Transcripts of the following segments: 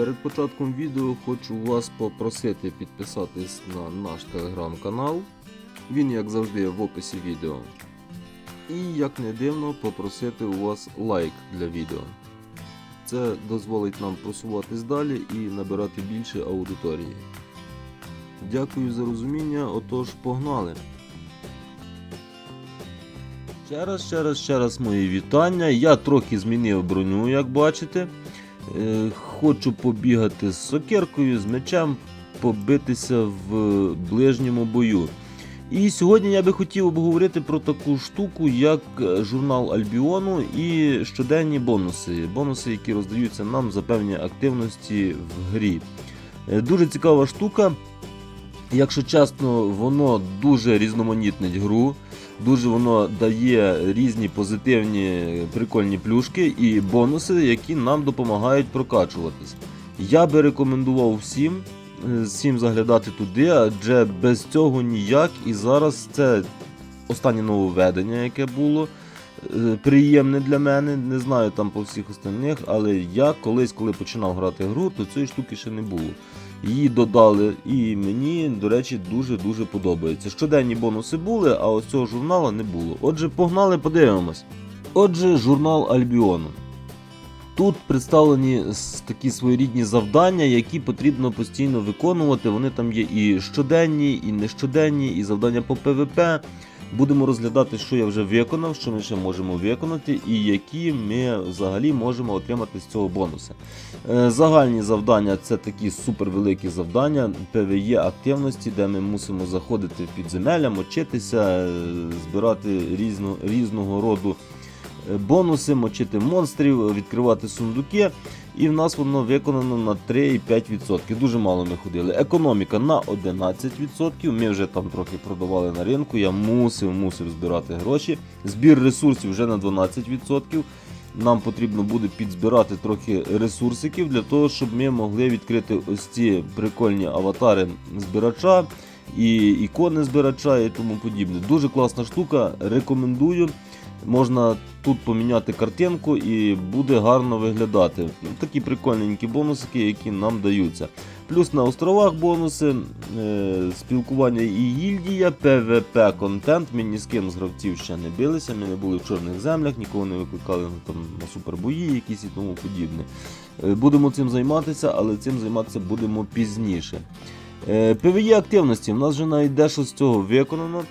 Перед початком відео хочу вас попросити підписатись на наш телеграм-канал. Він, як завжди, в описі відео. І, як не дивно, попросити у вас лайк для відео. Це дозволить нам просуватись далі і набирати більше аудиторії. Дякую за розуміння, отож погнали! Ще раз, ще раз, ще раз мої вітання. Я трохи змінив броню, як бачите. Е, Хочу побігати з сокиркою, з мечем, побитися в ближньому бою. І сьогодні я би хотів обговорити про таку штуку, як е, журнал Альбіону і щоденні бонуси. Бонуси, які роздаються нам за певні активності в грі. Е, Дуже цікава штука. Якщо чесно, воно дуже різноманітнить гру. Дуже воно дає різні позитивні прикольні плюшки і бонуси, які нам допомагають прокачуватись. Я би рекомендував всім, е, всім заглядати туди, адже без цього ніяк. І зараз це останнє нововведення, яке було. е, Приємне для мене, не знаю там по всіх остальних, але я колись, коли починав грати гру, то цієї штуки ще не було. Її додали, і мені, до речі, дуже-дуже подобається. Щоденні бонуси були, а ось цього журналу не було. Отже, погнали, подивимось. Отже, журнал Альбіону. Тут представлені такі своєрідні завдання, які потрібно постійно виконувати. Вони там є і щоденні, і нещоденні, і завдання по ПВП. Будемо розглядати, що я вже виконав, що ми ще можемо виконати, і які ми взагалі можемо отримати з цього бонуса. Е, Загальні завдання це такі супервеликі завдання, ПВЄ активності, де ми мусимо заходити в підземелля, мочитися, е, збирати різну, різного роду бонуси, мочити монстрів, відкривати сундуки. І в нас воно виконано на 3,5%. Дуже мало ми ходили. Економіка на 11%. Ми вже там трохи продавали на ринку. Я мусив, мусив збирати гроші. Збір ресурсів вже на 12%. Нам потрібно буде підзбирати трохи ресурсиків для того, щоб ми могли відкрити ось ці прикольні аватари збирача і ікони збирача і тому подібне. Дуже класна штука, рекомендую. Можна тут поміняти картинку і буде гарно виглядати. Такі прикольненькі бонусики, які нам даються. Плюс на островах бонуси, е, спілкування і гільдія, ПВП контент. Ми ні з ким з гравців ще не билися, ми не були в чорних землях, нікого не викликали там, на супербої якісь і тому подібне. Е, будемо цим займатися, але цим займатися будемо пізніше. Е, ПВЄ активності. У нас вже навіть дещо з цього виконано.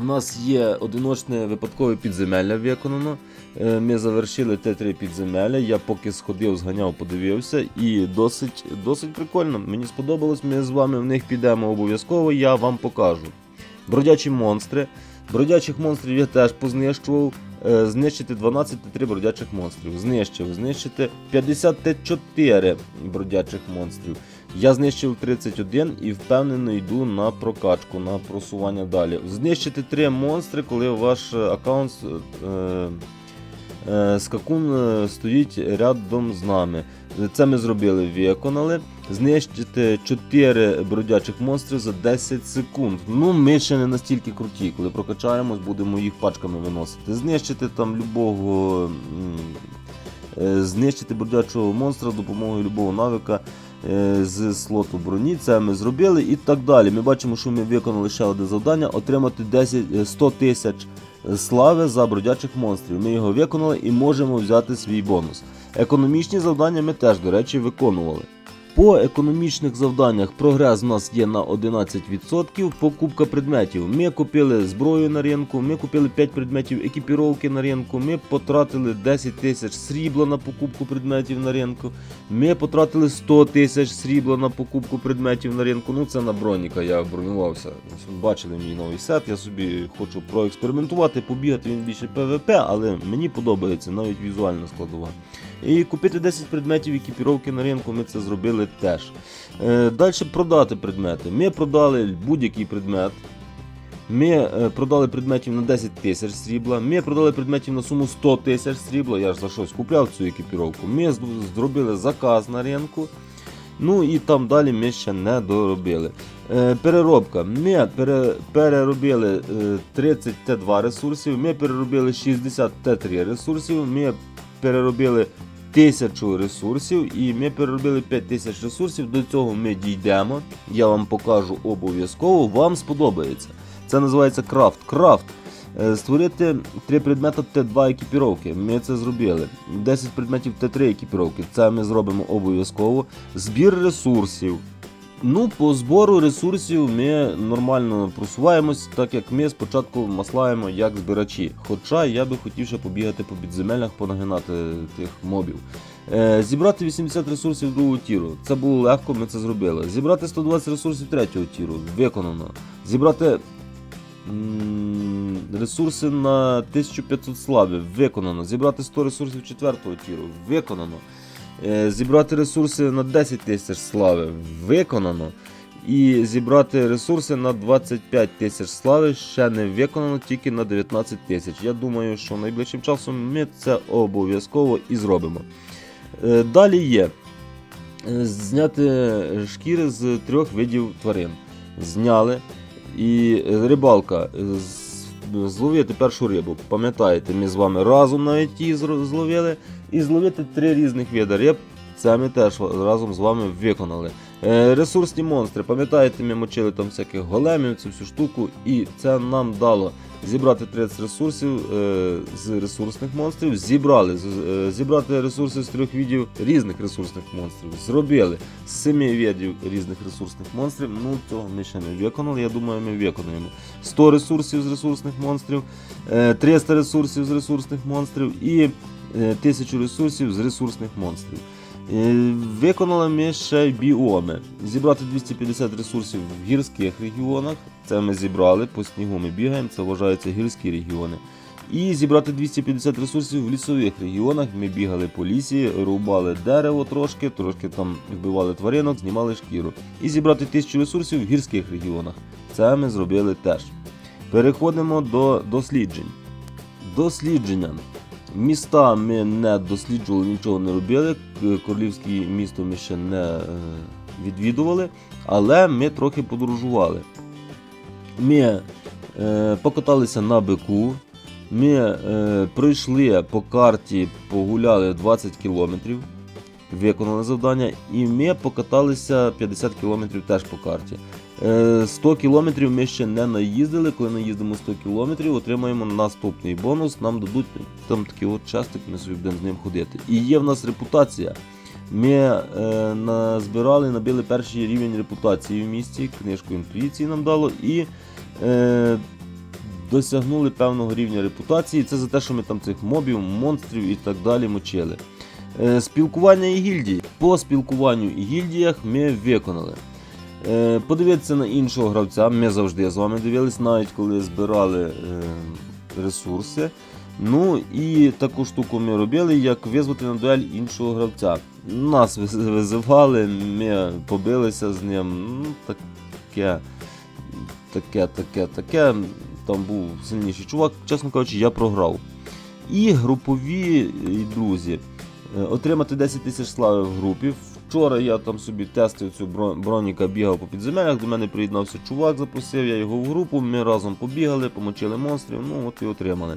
У нас є одиночне випадкове підземелля виконано. Е, Ми завершили Т3 підземелля. Я поки сходив, зганяв, подивився, і досить, досить прикольно. Мені сподобалось, ми з вами в них підемо обов'язково, я вам покажу. Бродячі монстри. Бродячих монстрів я теж познищував. Е, Знищити 12 Т3 бродячих монстрів. Знищив, знищити 54 бродячих монстрів. Я знищив 31 і впевнено йду на прокачку, на просування далі. Знищити 3 монстри, коли ваш аккаунт е, е, скакун е, стоїть рядом з нами. Це ми зробили, виконали. Знищити 4 бродячих монстрів за 10 секунд. Ну, ми ще не настільки круті. Коли прокачаємось, будемо їх пачками виносити. Знищити там любого. е, Знищити бродячого монстра з допомогою любого навика з слоту броні. Це ми зробили і так далі. Ми бачимо, що ми виконали ще одне завдання: отримати 10, е, 100 тисяч слави за бродячих монстрів. Ми його виконали і можемо взяти свій бонус. Економічні завдання ми теж, до речі, виконували. По економічних завданнях прогрес у нас є на 11%. Покупка предметів. Ми купили зброю на ринку, ми купили 5 предметів екіпіровки на ринку, ми потратили 10 тисяч срібла на покупку предметів на ринку. Ми потратили 100 тисяч срібла на покупку предметів на ринку. Ну це на броніка, я бронювався. Бачили мій новий сет. Я собі хочу проекспериментувати, побігати він більше ПВП, але мені подобається навіть візуальна складова. І купити 10 предметів екіпіровки на ринку ми це зробили теж. Е, Далі продати предмети. Ми продали будь-який предмет. Ми е, продали предметів на 10 тисяч срібла. Ми продали предметів на суму 100 тисяч срібла. Я ж за щось купляв цю екіпіровку. Ми зробили заказ на ринку. Ну і там далі ми ще не доробили. Е, переробка. Ми пере, переробили е, 30 Т2 ресурсів, ми переробили 60 Т3 ресурсів, ми переробили тисячу ресурсів, і ми переробили 5 тисяч ресурсів. До цього ми дійдемо. Я вам покажу обов'язково. Вам сподобається. Це називається крафт. Крафт. Е, Створити 3 предмети Т2 екіпіровки. Ми це зробили. 10 предметів Т3 екіпіровки. Це ми зробимо обов'язково. Збір ресурсів. Ну, по збору ресурсів ми нормально просуваємось, так як ми спочатку маслаємо як збирачі. Хоча я би хотів ще побігати по підземеллях, понагинати тих мобів. Е, зібрати 80 ресурсів другого тіру. Це було легко, ми це зробили. Зібрати 120 ресурсів третього тіру. Виконано. Зібрати ресурси на 1500 слави. Виконано. Зібрати 100 ресурсів четвертого тіру. Виконано. Е, Зібрати ресурси на 10 тисяч слави. Виконано. І зібрати ресурси на 25 тисяч слави ще не виконано, тільки на 19 тисяч. Я думаю, що найближчим часом ми це обов'язково і зробимо. Е, Далі є е, зняти шкіри з трьох видів тварин. Зняли. І рибалка. Зловити першу рибу. Пам'ятаєте, ми з вами разом навіть її зловили. І зловити три різних види риб. Це ми теж разом з вами виконали. Е, Ресурсні монстри. Пам'ятаєте, ми мочили там всяких големів, цю всю штуку, і це нам дало зібрати 30 ресурсів е, з ресурсних монстрів. Зібрали е, зібрати ресурси з трьох видів різних ресурсних монстрів. Зробили з семи видів різних ресурсних монстрів. Ну цього ми ще не виконали. Я думаю, ми виконаємо 100 ресурсів з ресурсних монстрів, е, 300 ресурсів з ресурсних монстрів і е, 1000 ресурсів з ресурсних монстрів. Е, Виконали ми ще й біоми. Зібрати 250 ресурсів в гірських регіонах. Це ми зібрали, по снігу ми бігаємо, це вважаються гірські регіони. І зібрати 250 ресурсів в лісових регіонах. Ми бігали по лісі, рубали дерево трошки, трошки там вбивали тваринок, знімали шкіру. І зібрати 1000 ресурсів в гірських регіонах. Це ми зробили теж. Переходимо до досліджень. Дослідження. Міста ми не досліджували, нічого не робили. Королівське місто ми ще не е, відвідували, але ми трохи подорожували. Ми е, покаталися на бику. Ми е, пройшли по карті, погуляли 20 кілометрів, виконали завдання, і ми покаталися 50 кілометрів теж по карті. Е, 100 кілометрів ми ще не наїздили. Коли наїздимо 100 кілометрів, отримаємо наступний бонус. Нам дадуть там такий от частик, ми собі будемо з ним ходити. І є в нас репутація. Ми е, назбирали, набили перший рівень репутації в місті, книжку інтуїції нам дало і е, досягнули певного рівня репутації. Це за те, що ми там цих мобів, монстрів і так далі мочили. Е, спілкування і гільдії. По спілкуванню і гільдіях ми виконали. Е, подивитися на іншого гравця. Ми завжди з вами дивились, навіть коли збирали е, ресурси. Ну і таку штуку ми робили, як визвати на дуель іншого гравця. Нас визивали, ми побилися з ним. Ну, таке, таке, таке, таке. Там був сильніший чувак, чесно кажучи, я програв. І групові друзі. Е, Отримати 10 тисяч слави в групі. Вчора я там собі тестив цю бро- броніка, бігав по підземеллях, до мене приєднався чувак, запросив я його в групу, ми разом побігали, помочили монстрів, ну от і отримали.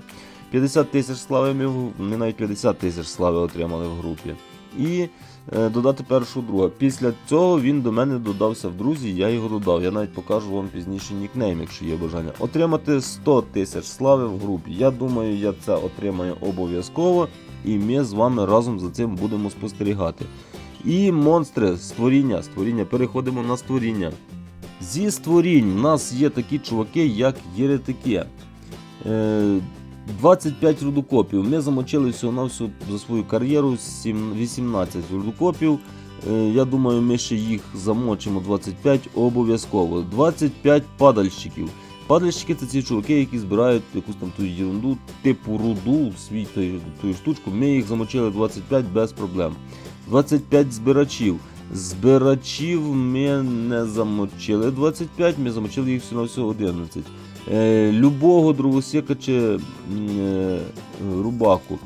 50 тисяч слави ми, ми навіть 50 тисяч слави отримали в групі. І е, додати першу друга. Після цього він до мене додався в друзі, я його додав. Я навіть покажу вам пізніше нікнейм, якщо є бажання. Отримати 100 тисяч слави в групі. Я думаю, я це отримаю обов'язково, і ми з вами разом за цим будемо спостерігати. І монстри, створіння, створіння, переходимо на створіння. Зі створінь в нас є такі чуваки, як єретики. Е, 25 рудокопів. Ми замочили всього на всю за свою кар'єру 18 рудокопів. Е, Я думаю, ми ще їх замочимо 25 обов'язково. 25 падальщиків. Падальщики це ці чуваки, які збирають якусь там ту ерунду, типу руду, свій той, ту штучку. Ми їх замочили 25 без проблем. 25 збирачів. Збирачів ми не замочили 25, ми замочили їх всього всього 11. Е, любого дровосека чи е, рубаку.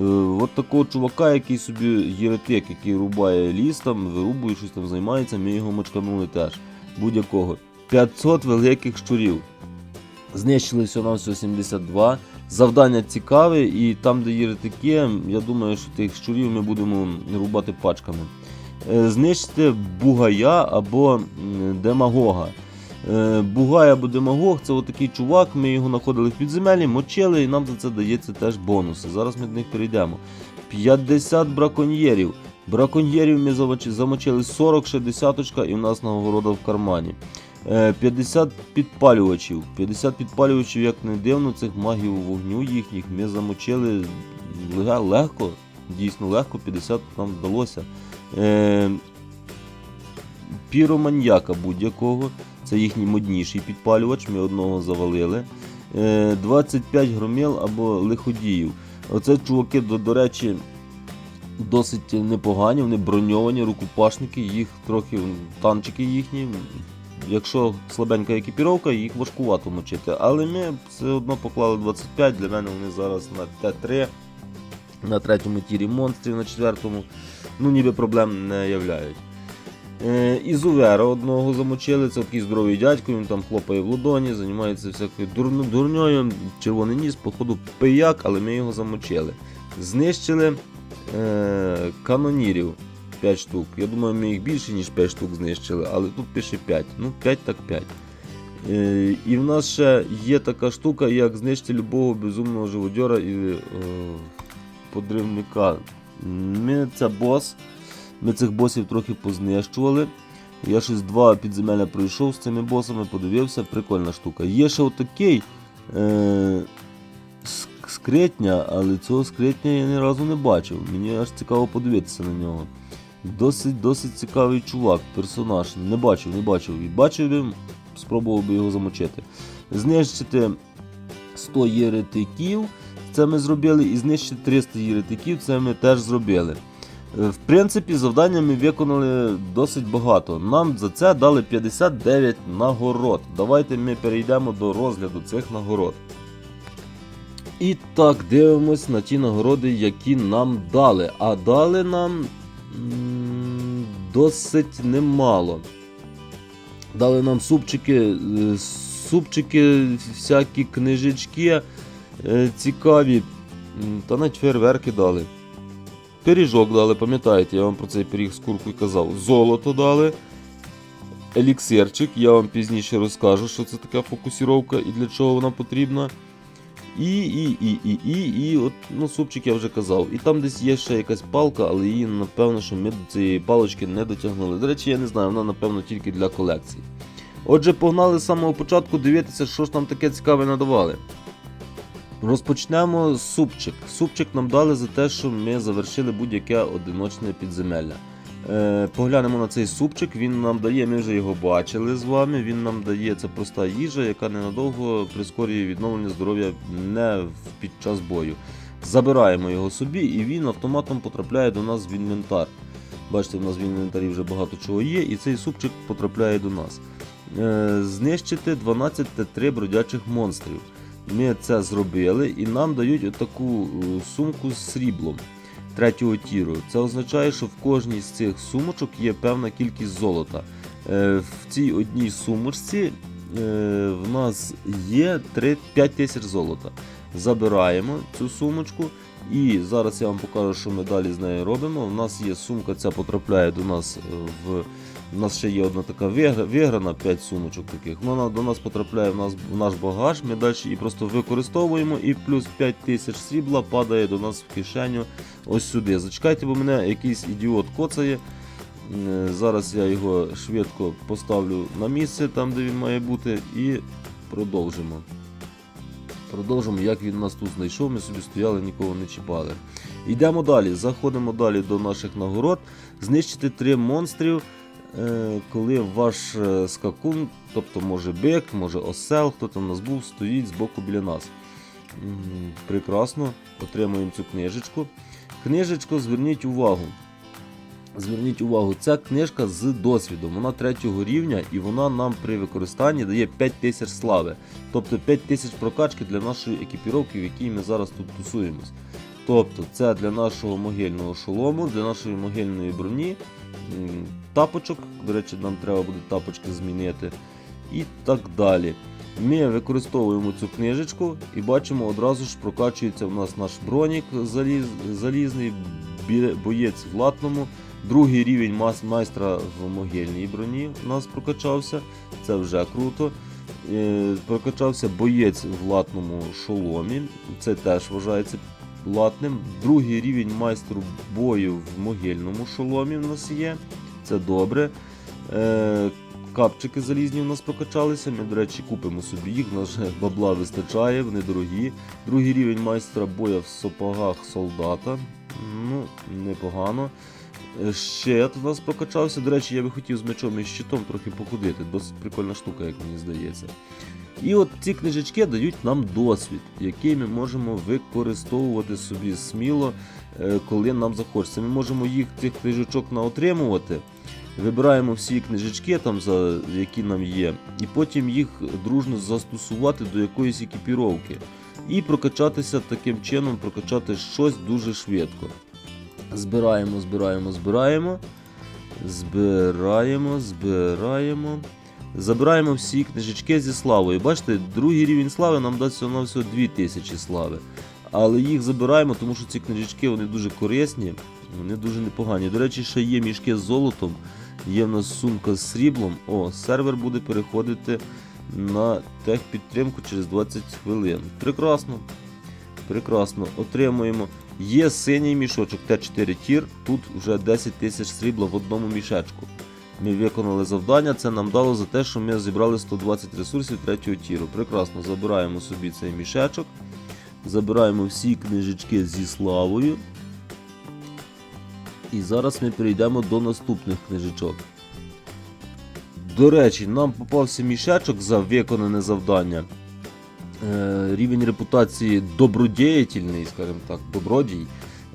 Е, от такого чувака, який собі єретик, який рубає ліс, там, вирубує, щось там займається, ми його мочканули теж. Будь-якого. 500 великих щурів. Знищили всього на всього 72. Завдання цікаве, і там, де є ретики, я думаю, що тих щурів ми будемо рубати пачками. Е, Знищити бугая або демагога. Е, Бугай або демагог це отакий чувак, ми його знаходили в підземелі, мочили, і нам за це дається теж бонуси. Зараз ми до них перейдемо. 50 браконьєрів. Браконьєрів ми замочили 40, ще десяточка, і в нас нагорода в кармані. Е, 50 підпалювачів. 50 підпалювачів, як не дивно, цих магів вогню їхніх ми замочили легко, дійсно легко, 50 нам вдалося. Е, піроманьяка будь-якого. Це їхній модніший підпалювач, ми одного завалили. Е, 25 громіл або лиходіїв. Оце чуваки, до, до речі, досить непогані, вони броньовані, рукопашники, їх трохи танчики їхні. Якщо слабенька екіпіровка, їх важкувато мочити. Але ми все одно поклали 25, для мене вони зараз на Т3, на третьому тірі монстрів, на четвертому. Ну, ніби проблем не являють. Е, Ізувера одного замочили, це такий здоровий дядько, він там хлопає в ладоні, займається всякою дурно- дурньою, червоний ніс, походу пияк, але ми його замочили. Знищили е, канонірів 5 штук. Я думаю, ми їх більше, ніж 5 штук знищили, але тут пише 5. Ну, 5 так 5. Е, і в нас ще є така штука, як знищити любого безумного живодьора і е, подривника. Ми це бос. Ми цих босів трохи познищували. Я щось два підземелля пройшов з цими босами, подивився, прикольна штука. Є ще отакий е, скритня, але цього скритня я ні разу не бачив. Мені аж цікаво подивитися на нього. Досить досить цікавий чувак, персонаж. Не бачив, не бачив. І бачив би, спробував би його замочити. Знищити 100 єретиків, це ми зробили, і знищити 300 єретиків, це ми теж зробили. Е, В принципі, завдання ми виконали досить багато. Нам за це дали 59 нагород. Давайте ми перейдемо до розгляду цих нагород. І так, дивимось на ті нагороди, які нам дали. А дали нам досить немало. Дали нам супчики, е, супчики, всякі книжечки е, цікаві. Та навіть фейерверки дали. Пиріжок дали, пам'ятаєте, я вам про цей пиріг з куркою казав. Золото дали. Еліксирчик, я вам пізніше розкажу, що це така фокусіровка і для чого вона потрібна. І, і, і, і, і, і, от, ну, супчик я вже казав. І там десь є ще якась палка, але її, напевно, що ми до цієї палочки не дотягнули. До речі, я не знаю, вона, напевно, тільки для колекції. Отже, погнали з самого початку дивитися, що ж там таке цікаве надавали. Розпочнемо з супчик. Супчик нам дали за те, що ми завершили будь-яке одиночне підземелля. Е, поглянемо на цей супчик, він нам дає, ми вже його бачили з вами. Він нам дає це проста їжа, яка ненадовго прискорює відновлення здоров'я не під час бою. Забираємо його собі, і він автоматом потрапляє до нас в інвентар. Бачите, в нас в інвентарі вже багато чого є, і цей супчик потрапляє до нас. Е, знищити 12 Т3 бродячих монстрів. Ми це зробили і нам дають отаку е, сумку з сріблом третього тіру. Це означає, що в кожній з цих сумочок є певна кількість золота. Е, В цій одній сумочці е, в нас є 3, 5 тисяч золота. Забираємо цю сумочку. І зараз я вам покажу, що ми далі з нею робимо. У нас є сумка, ця потрапляє до нас е, в. У нас ще є одна така виграна, 5 сумочок таких. Вона до нас потрапляє в, нас, в наш багаж. Ми далі її просто використовуємо, і плюс 5 тисяч срібла падає до нас в кишеню ось сюди. Зачекайте, бо мене якийсь ідіот коцає. Е, Зараз я його швидко поставлю на місце, там де він має бути, і продовжимо. Продовжимо, як він нас тут знайшов, ми собі стояли, нікого не чіпали. Йдемо далі, заходимо далі до наших нагород. Знищити три монстрів, коли ваш е, скакун, тобто може бик, може осел, хто там у нас був, стоїть збоку біля нас. Прекрасно, отримуємо цю книжечку. Книжечко, зверніть увагу. Зверніть увагу, ця книжка з досвідом. Вона третього рівня і вона нам при використанні дає 5000 слави. Тобто 5000 прокачки для нашої екіпіровки, в якій ми зараз тут тусуємось. Тобто це для нашого могильного шолому, для нашої могильної броні, тапочок. До речі, нам треба буде тапочки змінити. І так далі. Ми використовуємо цю книжечку і бачимо одразу ж прокачується в нас наш бронік заліз, залізний, боєць в латному. Другий рівень майстра в могильній броні у нас прокачався. Це вже круто. Е, Прокачався боєць в латному шоломі. Це теж вважається латним. Другий рівень майстру бою в могильному шоломі в нас є. Це добре. Е, Капчики залізні у нас прокачалися. Ми, до речі, купимо собі їх. У нас вже бабла вистачає, вони дорогі. Другий рівень майстра боя в сапогах солдата. Ну, непогано. Е, Щит у нас прокачався. До речі, я би хотів з мечом і щитом трохи походити. Досить прикольна штука, як мені здається. І от ці книжечки дають нам досвід, який ми можемо використовувати собі сміло, е, коли нам захочеться. Ми можемо їх цих книжечок наотримувати. Вибираємо всі книжечки, там, за, які нам є, і потім їх дружно застосувати до якоїсь екіпіровки. І прокачатися таким чином, прокачати щось дуже швидко. Збираємо, збираємо, збираємо. Збираємо, збираємо. Забираємо всі книжечки зі славою. Бачите, другий рівень слави нам дасть всього на всього 2000 слави. Але їх забираємо, тому що ці книжечки вони дуже корисні, вони дуже непогані. До речі, ще є мішки з золотом, є в нас сумка з сріблом. О, сервер буде переходити на техпідтримку через 20 хвилин. Прекрасно. Прекрасно. Отримуємо. Є синій мішочок Т4 тір, тут вже 10 тисяч срібла в одному мішечку. Ми виконали завдання, це нам дало за те, що ми зібрали 120 ресурсів третього тіру. Прекрасно, забираємо собі цей мішечок. Забираємо всі книжечки зі славою. І зараз ми перейдемо до наступних книжечок. До речі, нам попався мішечок за виконане завдання. Е, рівень репутації добродіятельний, скажімо так, добродій.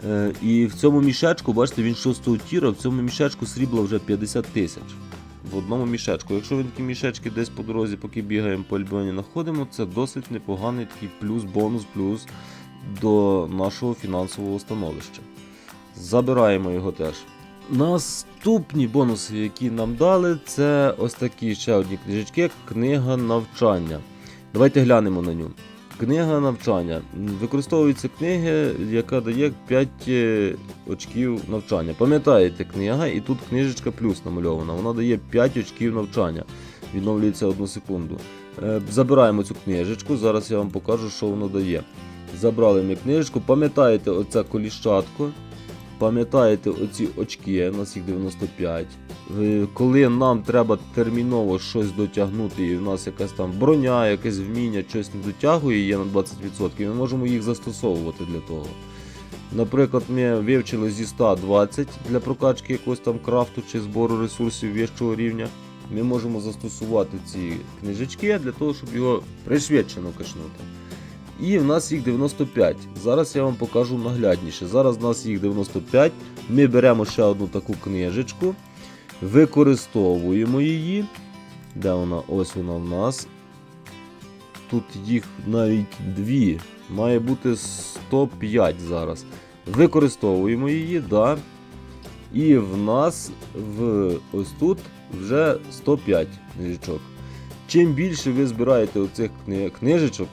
Е, і в цьому мішечку, бачите, він 6 тіра, в цьому мішечку срібла вже 50 тисяч. В одному мішечку. Якщо ви такі мішечки десь по дорозі, поки бігаємо по Альбіоні, знаходимо, це досить непоганий такий плюс, бонус, плюс до нашого фінансового становища. Забираємо його теж. Наступні бонуси, які нам дали, це ось такі ще одні книжечки, книга навчання. Давайте глянемо на нього. Книга навчання. М, Використовується книга, яка дає 5 е, очків навчання. Пам'ятаєте, книга, і тут книжечка плюс намальована. Вона дає 5 очків навчання. Відновлюється одну секунду. Е, Забираємо цю книжечку. Зараз я вам покажу, що воно дає. Забрали ми книжечку. Пам'ятаєте оце коліщатко. Пам'ятаєте оці очки, у нас їх 95. Е, Коли нам треба терміново щось дотягнути, і в нас якась там броня, якесь вміння, щось не дотягує, є на 20%, ми можемо їх застосовувати для того. Наприклад, ми вивчили зі 120 для прокачки якогось там крафту чи збору ресурсів вищого рівня. Ми можемо застосувати ці книжечки для того, щоб його пришвидшено качнути. І в нас їх 95. Зараз я вам покажу наглядніше. Зараз в нас їх 95. Ми беремо ще одну таку книжечку, використовуємо її. Де вона? Ось вона в нас. Тут їх навіть дві. Має бути 105 зараз. Використовуємо її, да. І в нас в ось тут вже 105 книжечок. Чим більше ви збираєте оцих книжечок,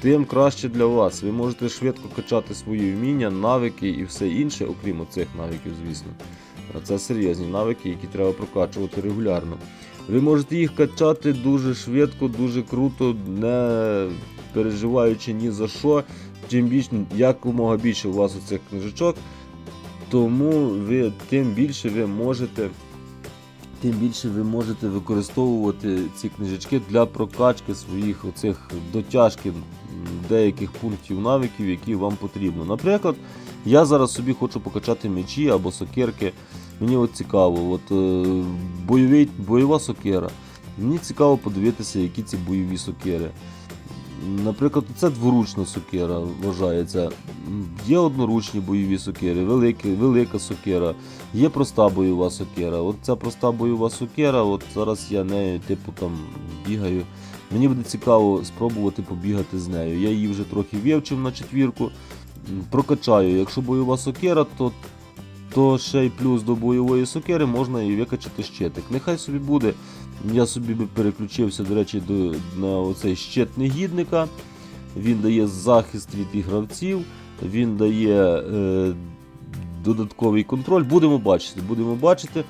тим краще для вас. Ви можете швидко качати свої вміння, навики і все інше, окрім оцих навиків, звісно. Це серйозні навики, які треба прокачувати регулярно. Ви можете їх качати дуже швидко, дуже круто, не переживаючи ні за що. Чим більше, якомога більше у вас оцих книжечок, тому ви тим більше ви можете. Тим більше ви можете використовувати ці книжечки для прокачки своїх оцих дотяжки деяких пунктів навиків, які вам потрібно. Наприклад, я зараз собі хочу покачати мечі або сокирки. Мені от цікаво, от е, бойовий, бойова сокира. Мені цікаво подивитися, які ці бойові сокири. Наприклад, це дворучна сокира вважається. Є одноручні бойові сокири, великі, велика сокира, є проста бойова сокира. От ця проста бойова сокира, от зараз я нею типу там бігаю. Мені буде цікаво спробувати побігати з нею. Я її вже трохи вивчив на четвірку, прокачаю. Якщо бойова сокира, то, то ще й плюс до бойової сокири можна і викачати щитик. Нехай собі буде. Я собі би переключився, до речі, до, на оцей щит негідника. Він дає захист від ігравців, він дає е, додатковий контроль. Будемо бачити. Будемо бачити.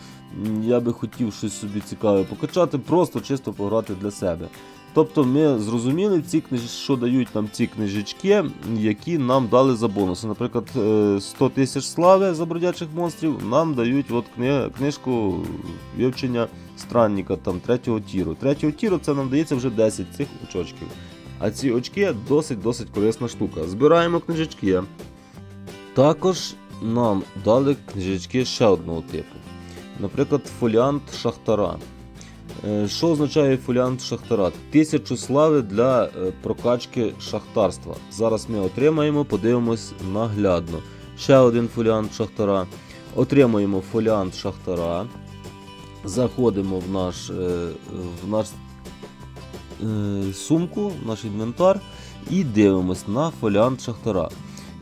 Я би хотів щось собі цікаве покачати, просто чисто пограти для себе. Тобто ми зрозуміли, ці книж... що дають нам ці книжечки, які нам дали за бонуси. Наприклад, е, 100 тисяч слави за бродячих монстрів нам дають от кни... книжку вивчення странника там, третього тіру. Третього тіру це нам дається вже 10 цих очочків. А ці очки досить-досить корисна штука. Збираємо книжечки. Також нам дали книжечки ще одного типу. Наприклад, фоліант Шахтара. Е, Що означає фоліант Шахтара? Тисячу слави для е, прокачки шахтарства. Зараз ми отримаємо, подивимось наглядно. Ще один фоліант Шахтара. Отримуємо фоліант Шахтара. Заходимо в наш, е, в наш сумку, в наш інвентар і дивимось на фоліант Шахтара.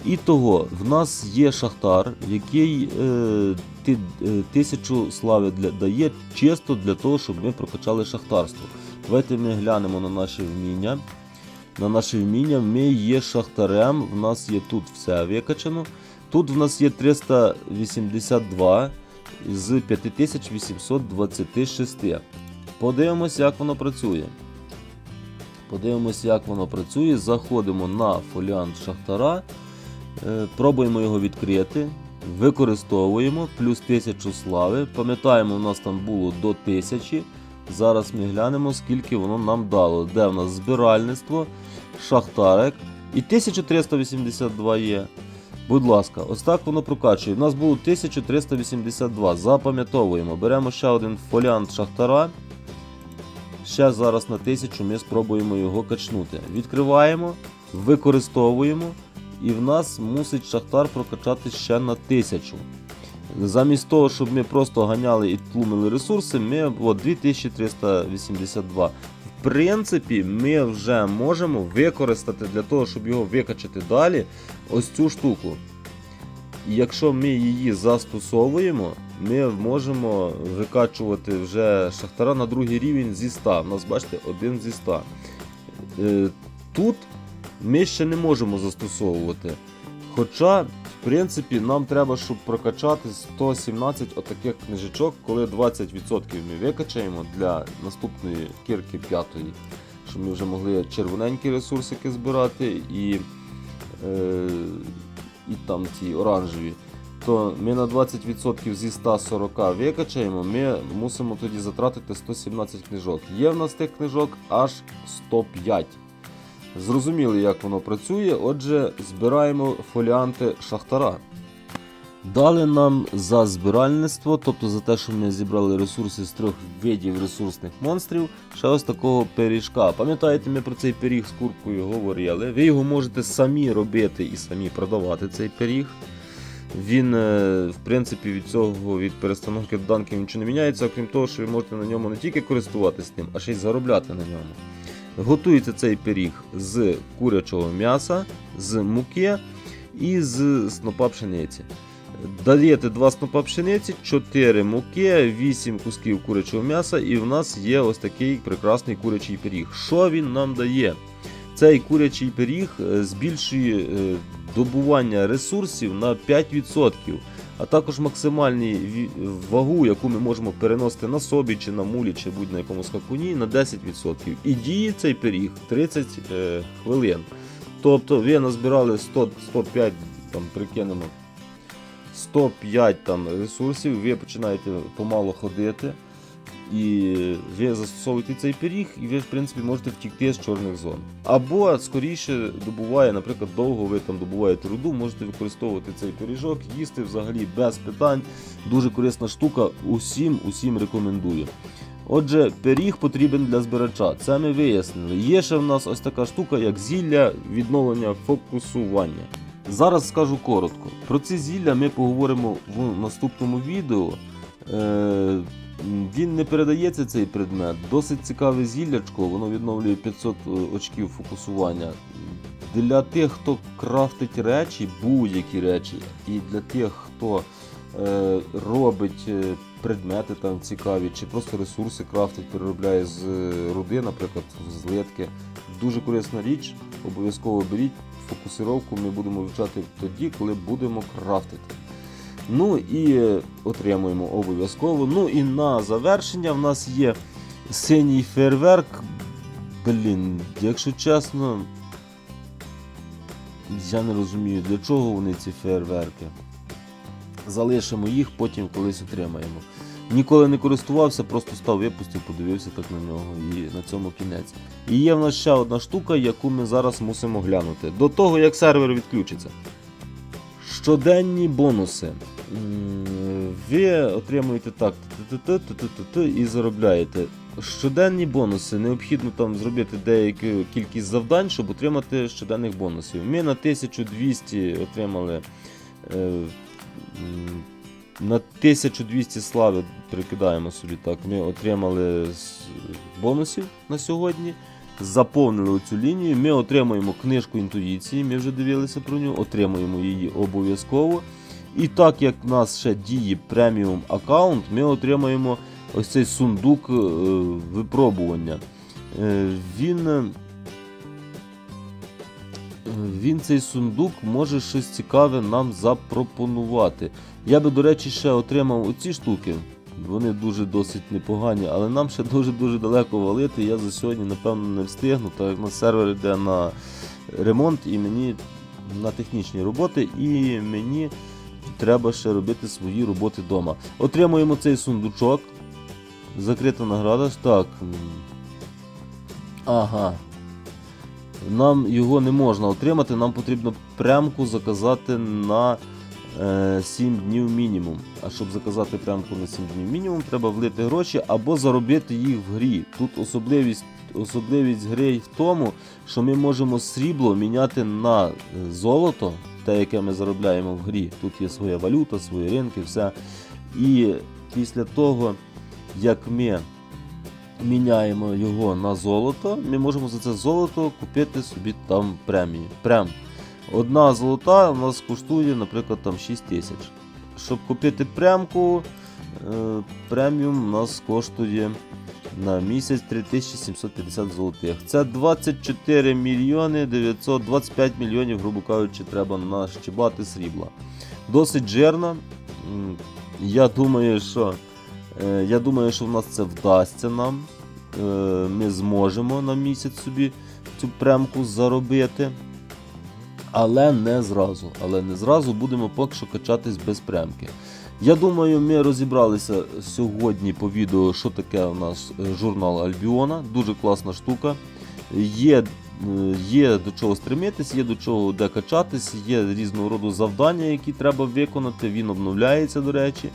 І того, в нас є шахтар, який е, ти, е, тисячу слави для, дає чисто для того, щоб ми прокачали шахтарство. Давайте ми глянемо на наші вміння. На наше вміння ми є шахтарем, в нас є тут все викачано. Тут в нас є 382 з 5826. Подивимося, як воно працює. Подивимося, як воно працює. Заходимо на фоліант шахтара. Е, Пробуємо його відкрити, використовуємо плюс 1000 слави. Пам'ятаємо, у нас там було до 1000. Зараз ми глянемо, скільки воно нам дало. Де в нас збиральництво, шахтарик і 1382 є. Будь ласка, ось так воно прокачує. У нас було 1382. Запам'ятовуємо. Беремо ще один фоліант шахтара. Ще зараз на 1000 ми спробуємо його качнути. Відкриваємо, використовуємо. І в нас мусить шахтар прокачати ще на 1000. Замість того, щоб ми просто ганяли і тлумили ресурси, ми от 2382. В принципі, ми вже можемо використати для того, щоб його викачати далі, ось цю штуку. І якщо ми її застосовуємо, ми можемо викачувати вже шахтара на другий рівень зі 100. У нас, бачите, один зі 100. Е, Тут ми ще не можемо застосовувати. Хоча, в принципі, нам треба, щоб прокачати 117 отаких книжечок, коли 20% ми викачаємо для наступної кірки п'ятої, щоб ми вже могли червоненькі ресурсики збирати і, е, і там ці оранжеві. То ми на 20% зі 140 викачаємо, ми мусимо тоді затратити 117 книжок. Є в нас тих книжок аж 105. Зрозуміли, як воно працює. Отже, збираємо фоліанти шахтара. Дали нам за збиральництво, тобто за те, що ми зібрали ресурси з трьох видів ресурсних монстрів, ще ось такого пиріжка. Пам'ятаєте, ми про цей пиріг з куркою говорили. Ви його можете самі робити і самі продавати цей пиріг. Він, е, в принципі, від цього, від перестановки доданків нічого не міняється, окрім того, що ви можете на ньому не тільки користуватись ним, а ще й заробляти на ньому. Готується цей пиріг з курячого м'яса, з муки і з снопа пшениці. Даєте 2 снопа пшениці, 4 муки, 8 кусків курячого м'яса, і в нас є ось такий прекрасний курячий пиріг. Що він нам дає? Цей курячий пиріг е, збільшує е, добування ресурсів на 5%, а також максимальну вагу, яку ми можемо переносити на собі, чи на мулі, чи будь на якому скакуні, на 10%. І діє цей пиріг 30 е, хвилин. Тобто ви назбирали 100, 105, там прикинемо, 105 там, ресурсів, ви починаєте помало ходити. І ви застосовуєте цей пиріг, і ви, в принципі, можете втікти з чорних зон. Або скоріше добуває, наприклад, довго ви там добуваєте руду, можете використовувати цей пиріжок, їсти взагалі без питань. Дуже корисна штука. Усім, усім рекомендую. Отже, пиріг потрібен для збирача. Це ми вияснили. Є ще в нас ось така штука, як зілля відновлення фокусування. Зараз скажу коротко. Про ці зілля ми поговоримо в наступному відео. Е, він не передається цей предмет. Досить цікаве зіллячко, воно відновлює 500 очків фокусування. Для тих, хто крафтить речі, будь-які речі, і для тих, хто е, робить е, предмети там цікаві, чи просто ресурси крафтить, переробляє з е, руди, наприклад, з литки. Дуже корисна річ, обов'язково беріть фокусировку, ми будемо вивчати тоді, коли будемо крафтити. Ну і отримуємо обов'язково. Ну і на завершення в нас є синій фейерверк. Блін, якщо чесно, я не розумію, для чого вони ці фейерверки. Залишимо їх, потім колись отримаємо. Ніколи не користувався, просто став випустив, подивився так на нього і на цьому кінець. І є в нас ще одна штука, яку ми зараз мусимо глянути. До того, як сервер відключиться. Щоденні бонуси. Ви отримуєте так і заробляєте. Щоденні бонуси. Необхідно там зробити деяку кількість завдань, щоб отримати щоденних бонусів. Ми на 1200 отримали. е, на 1200 слави прикидаємо собі так. Ми отримали бонусів на сьогодні. Заповнили цю лінію. Ми отримуємо книжку інтуїції. Ми вже дивилися про нього, отримуємо її обов'язково. І так як в нас ще діє преміум аккаунт, ми отримаємо ось цей сундук е, випробування. Е, він, е, він цей сундук може щось цікаве нам запропонувати. Я би, до речі, ще отримав оці штуки. Вони дуже досить непогані, але нам ще дуже-дуже далеко валити. Я за сьогодні, напевно, не встигну, так як на сервер йде на ремонт і мені на технічні роботи, і мені треба ще робити свої роботи вдома. Отримуємо цей сундучок. Закрита награда. Так. Ага. Нам його не можна отримати, нам потрібно прямку заказати на 7 днів мінімум. А щоб заказати прямку на 7 днів мінімум, треба влити гроші або заробити їх в грі. Тут особливість, особливість гри в тому, що ми можемо срібло міняти на е, золото, те, яке ми заробляємо в грі. Тут є своя валюта, свої ринки, все. І після того, як ми міняємо його на золото, ми можемо за це золото купити собі там премії. Прям. Одна золота у нас коштує, наприклад, там 6 тисяч. Щоб купити прямку, е, преміум у нас коштує на місяць 3750 золотих. Це 24 мільйони 925 мільйонів, грубо кажучи, треба нащибати срібла. Досить жирно. Я думаю, що е, я думаю, що в нас це вдасться нам. Е, Ми зможемо на місяць собі цю премку заробити. Але не зразу. Але не зразу будемо поки що качатись без премки. Я думаю, ми розібралися сьогодні по відео, що таке у нас е, журнал Альбіона. Дуже класна штука. Є, е, є до чого стремитись, є до чого де качатись, є різного роду завдання, які треба виконати. Він обновляється, до речі.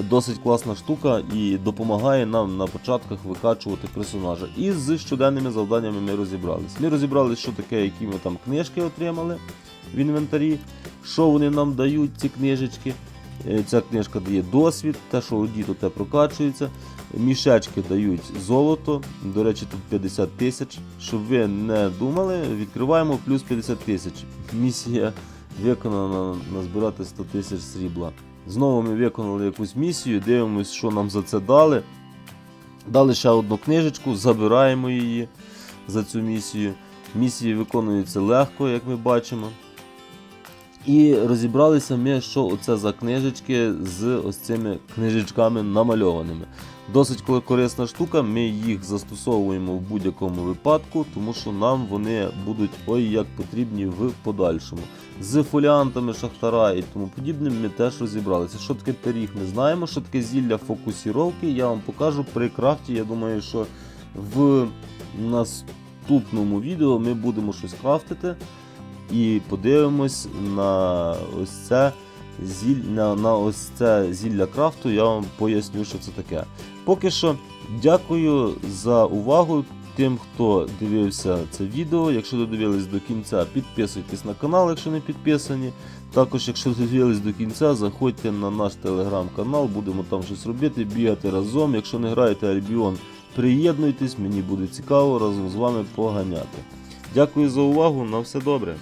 Досить класна штука і допомагає нам на початках викачувати персонажа. І з щоденними завданнями ми розібрались. Ми розібрались, що таке, які ми там книжки отримали в інвентарі, що вони нам дають, ці книжечки. Е, Ця книжка дає досвід, те, що одіто, те прокачується. Мішечки дають золото. До речі, тут 50 тисяч. Щоб ви не думали, відкриваємо плюс 50 тисяч. Місія виконана назбирати 100 тисяч срібла. Знову ми виконали якусь місію, дивимося, що нам за це дали. Дали ще одну книжечку, забираємо її за цю місію. Місії виконуються легко, як ми бачимо. І розібралися ми, що оце за книжечки з ось цими книжечками намальованими. Досить корисна штука, ми їх застосовуємо в будь-якому випадку, тому що нам вони будуть ой як потрібні в подальшому. З фоліантами шахтара і тому подібним ми теж розібралися. Що таке пиріг, ми знаємо, що таке зілля фокусіровки, я вам покажу при крафті. Я думаю, що в наступному відео ми будемо щось крафтити і подивимось на ось це зіль... на, на ось це зілля крафту. Я вам поясню, що це таке. Поки що, дякую за увагу тим, хто дивився це відео. Якщо додивились до кінця, підписуйтесь на канал, якщо не підписані. Також, якщо додивились до кінця, заходьте на наш телеграм-канал, будемо там щось робити, бігати разом. Якщо не граєте Альбіон, приєднуйтесь, мені буде цікаво разом з вами поганяти. Дякую за увагу, на все добре.